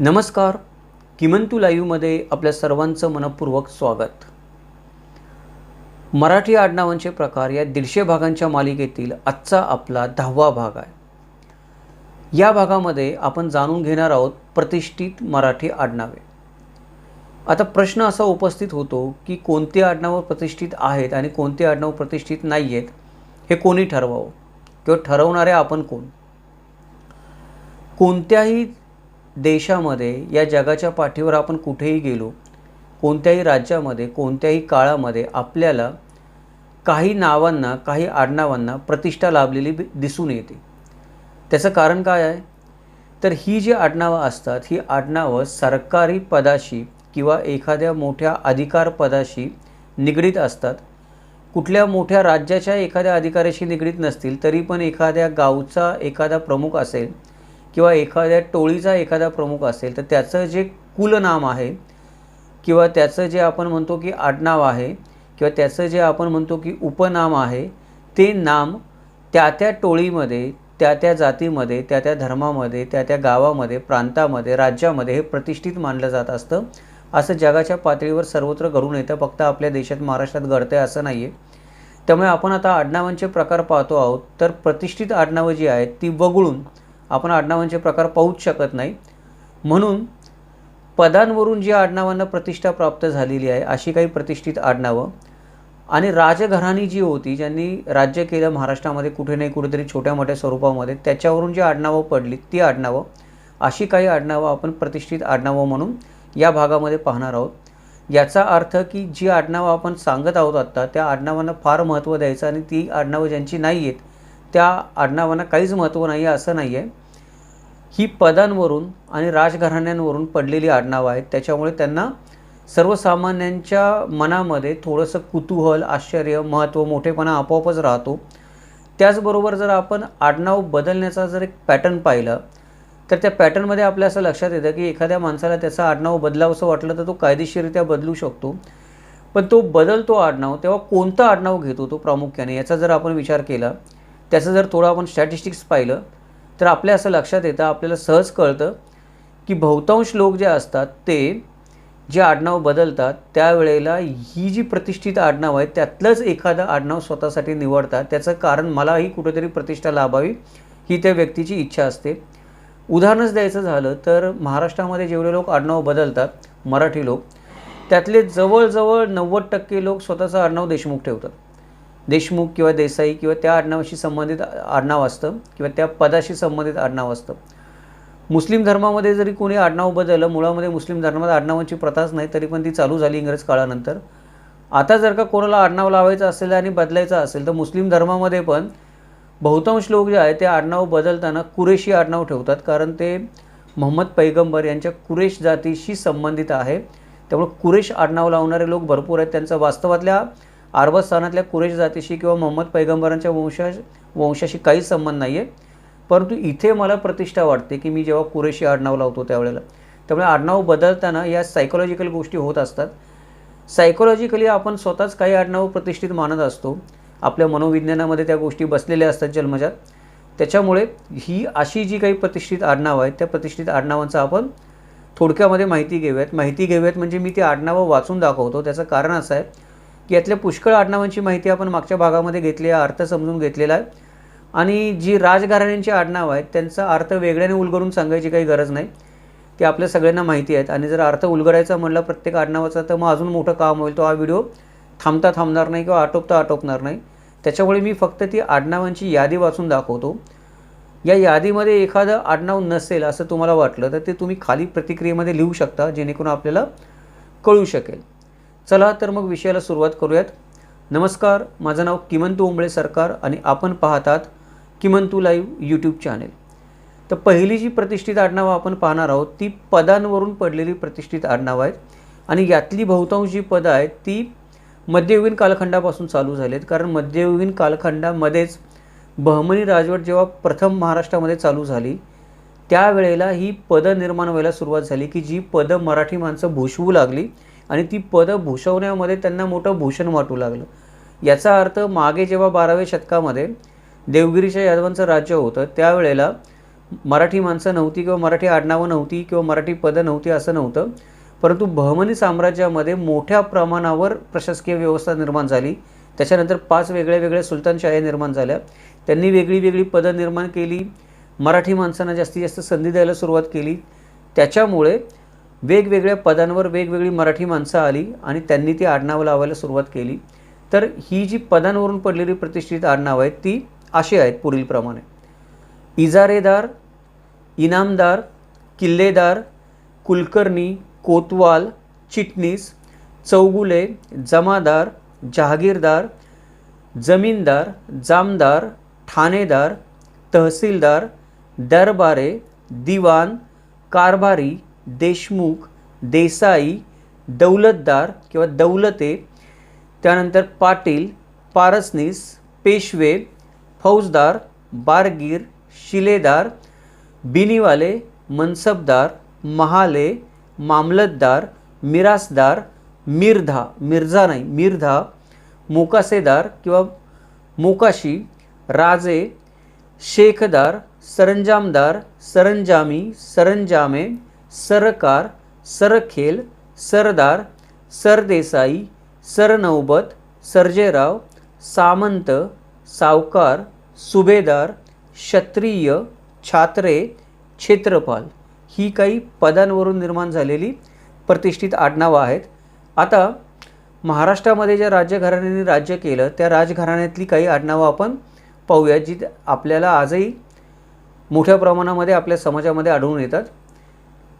नमस्कार. किमंतू लाईव्हमध्ये आपल्या सर्वांचं मनपूर्वक स्वागत. मराठी आडनावांचे प्रकार या दीडशे भागांच्या मालिकेतील आजचा आपला दहावा भाग आहे. या भागामध्ये आपण जाणून घेणार आहोत प्रतिष्ठित मराठी आडनावे. आता प्रश्न असा उपस्थित होतो की कोणती आडनावं प्रतिष्ठित आहेत आणि कोणती आडनावं प्रतिष्ठित नाही आहेत हे कोणी ठरवावं? किंवा ठरवणारे आपण कोण? कोणत्याही देशामध्ये या जगाच्या पाठीवर आपण कुठेही गेलो कोणत्याही राज्यामध्ये कोणत्याही काळामध्ये आपल्याला काही नावांना काही आडनावांना प्रतिष्ठा लाभलेली दिसून येते. त्याचं कारण काय आहे? तर ही जी आडनावं असतात ही आडनावं सरकारी पदाशी किंवा एखाद्या मोठ्या अधिकार पदाशी निगडीत असतात. कुठल्या मोठ्या राज्याच्या एखाद्या अधिकाऱ्याशी निगडीत नसतील तरी पण एखाद्या गावचा एखादा प्रमुख असेल किंवा एखाद्या टोळीचा एखादा प्रमुख असेल तर त्याचं जे कुलनाम आहे किंवा त्याचं जे आपण म्हणतो की आडनाव आहे किंवा त्याचं जे आपण म्हणतो की उपनाम आहे ते नाम त्या त्या टोळीमध्ये त्या त्या जातीमध्ये त्या त्या धर्मामध्ये त्या त्या गावामध्ये प्रांतामध्ये राज्यामध्ये हे प्रतिष्ठित मानलं जात असतं. असं जगाच्या पातळीवर सर्वत्र घडून येतं. फक्त आपल्या देशात महाराष्ट्रात घडतं आहे असं नाही आहे त्यामुळे आपण आता आडनावांचे प्रकार पाहतो आहोत. तर प्रतिष्ठित आडनावं जी आहेत ती वगळून आपण आडनावांचे प्रकार पाहूच शकत नाही. म्हणून पदांवरून जी आडनावांना प्रतिष्ठा प्राप्त झालेली आहे अशी काही प्रतिष्ठित आडनावं. आणि राजघराणी जी होती ज्यांनी राज्य केलं महाराष्ट्रामध्ये कुठे नाही कुठेतरी छोट्या मोठ्या स्वरूपामध्ये त्याच्यावरून जी आडनावं पडली ती आडनावं अशी काही आडनावं आपण प्रतिष्ठित आडनावं म्हणून या भागामध्ये पाहणार आहोत. याचा अर्थ की जी आडनावं आपण सांगत आहोत आत्ता त्या आडनावांना फार महत्त्व द्यायचं आणि ती आडनावं ज्यांची नाही आहेत त्या आडनावांना काहीच महत्त्व नाही आहे असं नाही आहे ही पदांवरून आणि राजघराण्यांवरून पडलेली आडनावं आहेत. त्याच्यामुळे त्यांना सर्वसामान्यांच्या मनामध्ये थोडंसं कुतूहल आश्चर्य महत्त्व मोठेपणा आपोआपच राहतो. त्याचबरोबर जर आपण आडनाव बदलण्याचा जर एक पॅटर्न पाहिलं तर त्या पॅटर्नमध्ये आपल्या असं लक्षात येतं की एखाद्या माणसाला त्याचं आडनाव बदलावंसं वाटलं तर तो कायदेशीररित्या बदलू शकतो. पण तो बदलतो आडनाव तेव्हा कोणतं आडनाव घेतो तो प्रामुख्याने? याचा जर आपण विचार केला त्याचं जर थोडं आपण स्टॅटिस्टिक्स पाहिलं तर आपल्या असं लक्षात येतं आपल्याला सहज कळतं की बहुतांश लोक जे असतात ते जे आडनाव बदलतात त्यावेळेला ही जी प्रतिष्ठित आडनाव आहेत त्यातलंच एखादं आडनाव स्वतःसाठी निवडतात. त्याचं कारण मलाही कुठेतरी प्रतिष्ठा लाभावी ही त्या व्यक्तीची इच्छा असते. उदाहरणच द्यायचं झालं तर महाराष्ट्रामध्ये जेवढे लोक आडनाव बदलतात मराठी लोक त्यातले जवळजवळ नव्वद टक्के लोक स्वतःचं आडनाव देशमुख ठेवतात. देशमुख किंवा देसाई किंवा त्या आडनावाशी संबंधित आडनाव असतं किंवा त्या पदाशी संबंधित आडनाव असतं. मुस्लिम धर्मामध्ये जरी कोणी आडनाव बदललं मुळामध्ये मुस्लिम धर्मात आडनावांची प्रथाच नाही तरी पण ती चालू झाली इंग्रज काळानंतर. आता जर का कोणाला आडनाव लावायचं असेल आणि बदलायचं असेल तर मुस्लिम धर्मामध्ये पण बहुतांश लोक जे आहेत ते आडनाव बदलताना कुरेशी आडनाव ठेवतात. कारण ते मोहम्मद पैगंबर यांच्या कुरेश जातीशी संबंधित आहे. त्यामुळे कुरेश आडनाव लावणारे लोक भरपूर आहेत. त्यांचा वास्तवातल्या अरबस्थानातल्या कुरेश जातीशी किंवा मोहम्मद पैगंबरांच्या वंशा वंशाशी काहीच संबंध नाही आहे परंतु इथे मला प्रतिष्ठा वाटते की मी जेव्हा कुरेशी आडनाव लावतो त्यावेळेला त्यामुळे आडनाव बदलताना या सायकोलॉजिकल गोष्टी होत असतात. सायकोलॉजिकली आपण स्वतःच काही आडनाव प्रतिष्ठित मानत असतो. आपल्या मनोविज्ञानामध्ये त्या गोष्टी बसलेल्या असतात जन्मजात. त्याच्यामुळे ही अशी जी काही प्रतिष्ठित आडनावं आहेत त्या प्रतिष्ठित आडनावांचा आपण थोडक्यामध्ये माहिती घेऊयात. माहिती घेऊयात म्हणजे मी ती आडनावं वाचून दाखवतो. त्याचं कारण असं आहे यातल्या पुष्कळ आडनावांची माहिती आपण मागच्या भागामध्ये घेतली आहे अर्थ समजून घेतलेला आहे. आणि जी राजघराण्यांची आडनावं आहेत त्यांचा अर्थ वेगळ्याने उलगडून सांगायची काही गरज नाही. ते आपल्या सगळ्यांना माहिती आहेत. आणि जर अर्थ उलगडायचा म्हणला प्रत्येक आडनावाचा तर मग अजून मोठं काम होईल. तो हा व्हिडिओ थांबता थांबणार नाही किंवा आटोपता आटोपणार नाही. त्याच्यामुळे मी फक्त ती आडनावांची यादी वाचून दाखवतो. या यादीमध्ये एखादं आडनाव नसेल असं तुम्हाला वाटलं तर ते तुम्ही खाली प्रतिक्रियेमध्ये लिहू शकता जेणेकरून आपल्याला कळू शकेल. चला तर मग विषयाला सुरुवात करूयात. नमस्कार माझं नाव किमंतू उंबळे सरकार आणि आपण पाहतात किमंतू लाईव्ह यूट्यूब चॅनेल तर पहिली जी प्रतिष्ठित आडनावं आपण पाहणार आहोत ती पदांवरून पडलेली प्रतिष्ठित आडनावं आहेत. आणि यातली बहुतांश जी पदं आहेत ती मध्ययुगीन कालखंडापासून चालू झाली आहेत कारण मध्ययुगीन कालखंडामध्येच बहमनी राजवट जेव्हा प्रथम महाराष्ट्रामध्ये चालू झाली त्यावेळेला ही पदं निर्माण व्हायला सुरुवात झाली की जी पदं मराठी माणसं भूषवू लागली. आणि ती पदं भूषवण्यामध्ये त्यांना मोठं भूषण वाटू लागलं. याचा अर्थ मागे जेव्हा बाराव्या शतकामध्ये देवगिरीच्या यादवांचं राज्य होतं त्यावेळेला मराठी माणसं नव्हती किंवा मराठी आडनावं नव्हती किंवा मराठी पदं नव्हती असं नव्हतं परंतु बहमनी साम्राज्यामध्ये मोठ्या प्रमाणावर प्रशासकीय व्यवस्था निर्माण झाली. त्याच्यानंतर पाच वेगळ्या वेगळ्या सुलतानशाह्या निर्माण झाल्या. त्यांनी वेगळी वेगळी पदं निर्माण केली. मराठी माणसांना जास्तीत जास्त संधी द्यायला सुरुवात केली. त्याच्यामुळे वेगवेगळ्या पदांवर वेगवेगळी मराठी माणसं आली आणि त्यांनी ती आडनावं लावायला सुरुवात केली. तर ही जी पदांवरून पडलेली प्रतिष्ठित आडनावं आहेत ती अशी आहेत पुढीलप्रमाणे. इजारेदार इनामदार किल्लेदार कुलकर्णी कोतवाल चिटणीस चौगुले जमादार जहागीरदार जमीनदार जामदार ठाणेदार तहसीलदार दरबारे दिवाण कारभारी देशमुख देसाई दौलतदार किंवा दौलते त्यानंतर पाटील पारसनीस पेशवे फौजदार बारगीर शिलेदार बिनीवाले मनसबदार महाले मामलतदार मिरासदार मिर्धा मिर्झा नाही मिर्धा मोकासेदार किंवा मोकाशी राजे शेखदार सरंजामदार सरंजामी सरंजामे सरकार सरखेल सरदार सरदेसाई सरनौबत सर्जेराव सामंत सावकार सुभेदार क्षत्रिय छात्रे क्षेत्रपाल ही काही पदांवरून निर्माण झालेली प्रतिष्ठित आडनावं आहेत. आता महाराष्ट्रामध्ये ज्या राजघराण्यांनी राज्य केलं त्या राजघराण्यातली काही आडनावं आपण पाहूया जी आपल्याला आजही मोठ्या प्रमाणामध्ये आपल्या समाजामध्ये आढळून येतात.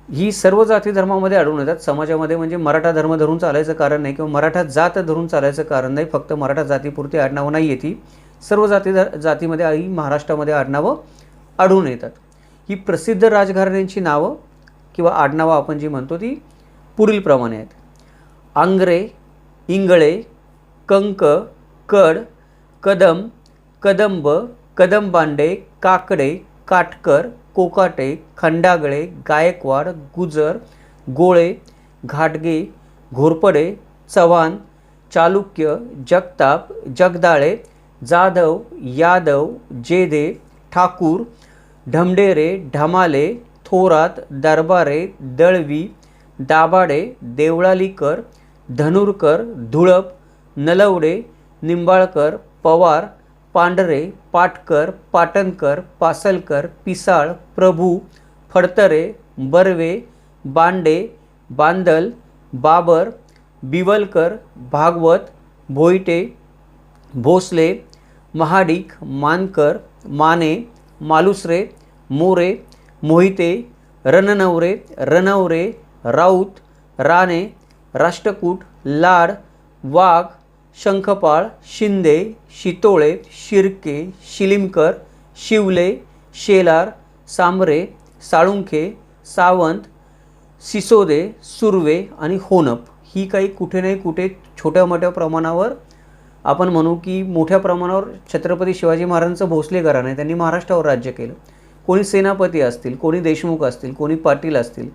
ही सर्व जाती धर्मामध्ये आढळून येतात. समाजामध्ये म्हणजे मराठा धर्म धरून चालायचं कारण नाही किंवा मराठा जात धरून चालायचं कारण नाही. फक्त मराठा जातीपुरती आडनावं नाही येते. सर्व जाती जातीमध्ये ही महाराष्ट्रामध्ये आडनावं आढळून येतात. ही प्रसिद्ध राजघराण्यांची नावं किंवा आडनावं आपण जी म्हणतो ती पुढीलप्रमाणे आहेत. आंग्रे इंगळे कंक कड कदम कदंब कदंबांडे काकडे काटकर कोकाटे खंडागळे गायकवाड गुजर गोळे घाटगे घोरपडे चव्हाण चालुक्य जगताप जगदाळे जाधव यादव जेदे ठाकूर ढमडेरे ढमाले थोरात दरबारे दळवी दाभाडे देवळालीकर धनुरकर धुळप नलवडे निंबाळकर पवार पांढरे पाटकर पाटणकर पासलकर पिसाळ प्रभू फडतरे बर्वे बांडे बांदल बाबर बिवलकर भागवत भोईटे भोसले महाडिक मानकर माने मालुसरे मोरे मोहिते रणनवरे रणवरे राऊत राणे राष्ट्रकूट लाड वाघ शंखपाळ शिंदे शितोळे शिर्के शिलिमकर शिवले शेलार सांबरे साळुंखे सावंत सिसोदे सुर्वे आणि होनप. ही काही कुठे नाही कुठे छोट्या मोठ्या प्रमाणावर आपण म्हणू की मोठ्या प्रमाणावर छत्रपती शिवाजी महाराजांचं भोसले घराणे आहे. त्यांनी महाराष्ट्रावर राज्य केलं. कोणी सेनापती असतील कोणी देशमुख असतील कोणी पाटील असतील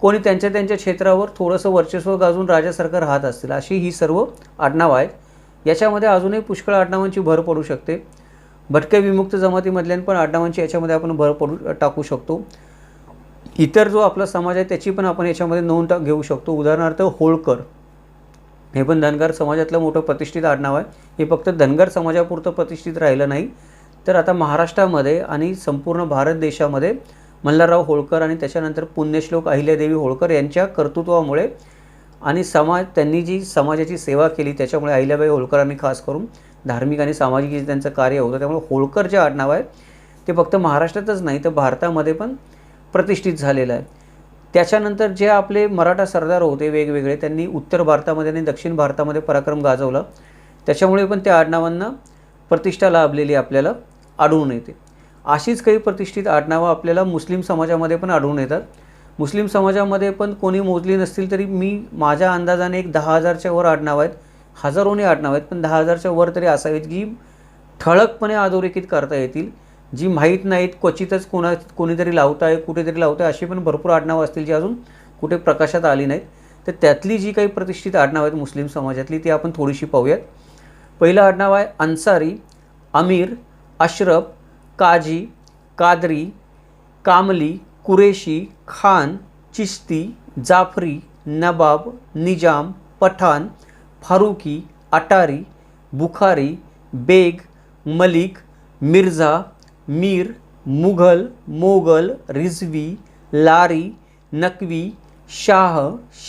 कोणी त्यांच्या त्यांच्या क्षेत्रावर थोडंसं वर्चस्व गाजून राजासारखं राहत असतील अशी ही सर्व आडनावं आहेत. याच्यामध्ये अजूनही पुष्कळ आडनावांची भर पडू शकते. भटके विमुक्त जमातीमधल्या पण आडनावांची याच्यामध्ये आपण भर पडू टाकू शकतो. इतर जो आपला समाज आहे त्याची पण आपण याच्यामध्ये नोंद घेऊ शकतो. उदाहरणार्थ होळकर. हे पण धनगर समाजातलं मोठं प्रतिष्ठित आडनाव आहे. हे फक्त धनगर समाजापुरतं प्रतिष्ठित राहिलं नाही. तर आता महाराष्ट्रामध्ये आणि संपूर्ण भारत देशामध्ये मल्हारराव होळकर आणि त्याच्यानंतर पुण्यश्लोक अहिल्यादेवी होळकर यांच्या कर्तृत्वामुळे आणि समाज त्यांनी जी समाजाची सेवा केली त्याच्यामुळे अहिल्याबाई होळकरांनी खास करून धार्मिक आणि सामाजिक जे त्यांचं कार्य होतं त्यामुळे होळकर जे आडनाव आहे ते फक्त महाराष्ट्रातच नाही तर भारतामध्ये पण प्रतिष्ठित झालेलं आहे. त्याच्यानंतर जे आपले मराठा सरदार होते वेगवेगळे त्यांनी उत्तर भारतामध्ये आणि दक्षिण भारतामध्ये पराक्रम गाजवला. त्याच्यामुळे पण त्या आडनावांना प्रतिष्ठा लाभलेली आपल्याला आढळून येते. अशीच काही प्रतिष्ठित आडनावं आपल्याला मुस्लिम समाजामध्ये पण आढळून येतात. मुस्लिम समाजामध्ये पण कोणी मोजली नसतील तरी मी माझ्या अंदाजाने एक दहा हजारच्या वर आडनावं आहेत. हजारोने आडनावं आहेत पण दहा हजारच्या वर तरी असावीत जी ठळकपणे अधोरेखित करता येतील. जी माहीत नाहीत क्वचितच कोणा कोणीतरी लावत आहे कुठेतरी लावत आहे अशी पण भरपूर आडनावं असतील जी अजून कुठे प्रकाशात आली नाहीत. तर त्यातली जी काही प्रतिष्ठित आडनावं आहेत मुस्लिम समाजातली ती आपण थोडीशी पाहूयात. पहिलं आडनाव आहे अन्सारी अमीर अशरफ काजी कादरी कामली कुरेशी खान चिश्ती जाफरी नवाब निजाम पठाण फारुकी अटारी बुखारी बेग मलिक मिर्झा मीर मुघल मोगल रिझवी लारी नकवी शाह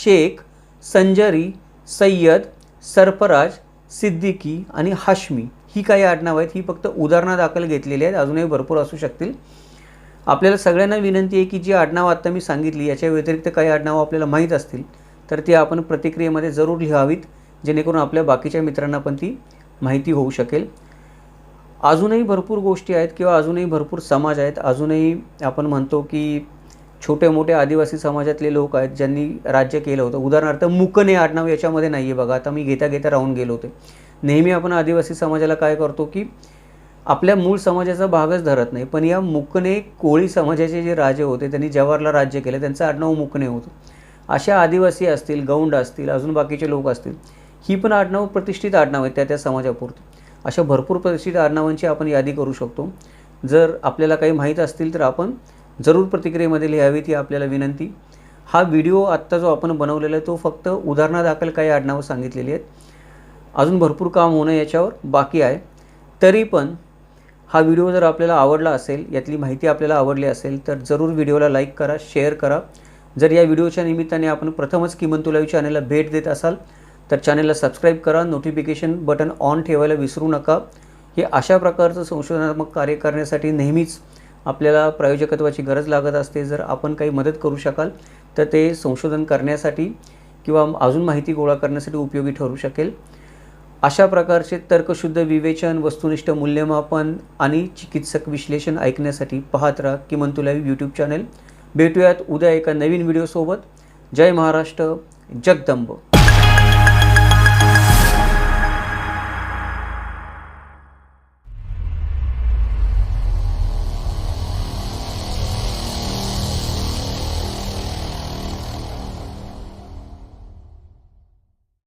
शेख संजरी सय्यद सरफराज सिद्दीकी आणि हाशमी. ही काही आडनावं आहेत. ही फक्त उदाहरणादाखल घेतलेली आहेत. अजूनही भरपूर असू शकतील. आपल्याला सगळ्यांना विनंती आहे की जी आडनावं आत्ता मी सांगितली याच्या व्यतिरिक्त काही आडनावं आपल्याला माहीत असतील तर ती आपण प्रतिक्रियेमध्ये जरूर लिहावीत जेणेकरून आपल्या बाकीच्या मित्रांना पण ती माहिती होऊ शकेल. अजूनही भरपूर गोष्टी आहेत किंवा अजूनही भरपूर समाज आहेत. अजूनही आपण म्हणतो की छोटे मोठे आदिवासी समाजातले लोक आहेत ज्यांनी राज्य केलं होतं. उदाहरणार्थ मुकणे आडनाव याच्यामध्ये नाही आहे बघा. आता मी घेता घेता राहून गेलो होते. नेहमी आपण आदिवासी समाजाला काय करतो की आपल्या मूळ समाजाचा भागच धरत नाही. पण या मुकणे कोळी समाजाचे जे राजे होते त्यांनी जवाहरला राज्य केलं त्यांचं आडनाव मुकणे होतं. अशा आदिवासी असतील गौंड असतील अजून बाकीचे लोक असतील ही पण आडनाव प्रतिष्ठित आडनाव आहेत त्या त्या समाजापुरती. अशा भरपूर प्रतिष्ठित आडनावांची आपण यादी करू शकतो. जर आपल्याला काही माहीत असतील तर आपण जरूर प्रतिक्रियेमध्ये लिहावी ती आपल्याला विनंती. हा व्हिडिओ आत्ता जो आपण बनवलेला आहे तो फक्त उदाहरणादाखल काही आडनावं सांगितलेली आहेत. अजून भरपूर काम होणं याच्यावर बाकी आहे. तरी पण हा व्हिडिओ जर आपल्याला आवडला असेल यातली माहिती आपल्याला आवडली असेल तर जरूर व्हिडिओला लाईक करा शेअर करा. जर या व्हिडिओच्या निमित्ताने आपण प्रथमच किमन तुलावी चॅनलला भेट देत असाल तर चॅनलला सबस्क्राईब करा. नोटिफिकेशन बटन ऑन ठेवायला विसरू नका. हे अशा प्रकारचं संशोधनात्मक कार्य करण्यासाठी नेहमीच आपल्याला प्रायोजकत्वाची गरज लागत असते. जर आपण काही मदत करू शकाल तर ते संशोधन करण्यासाठी किंवा अजून माहिती गोळा करण्यासाठी उपयोगी ठरू शकेल. अशा प्रकारचे तर्कशुद्ध विवेचन वस्तुनिष्ठ मूल्यमापन आणि चिकित्सक विश्लेषण ऐकण्यासाठी पाहत राहा किमंतू तुला यूट्यूब चॅनल भेटूयात उद्या एका नवीन व्हिडिओसोबत जय महाराष्ट्र जगदंब.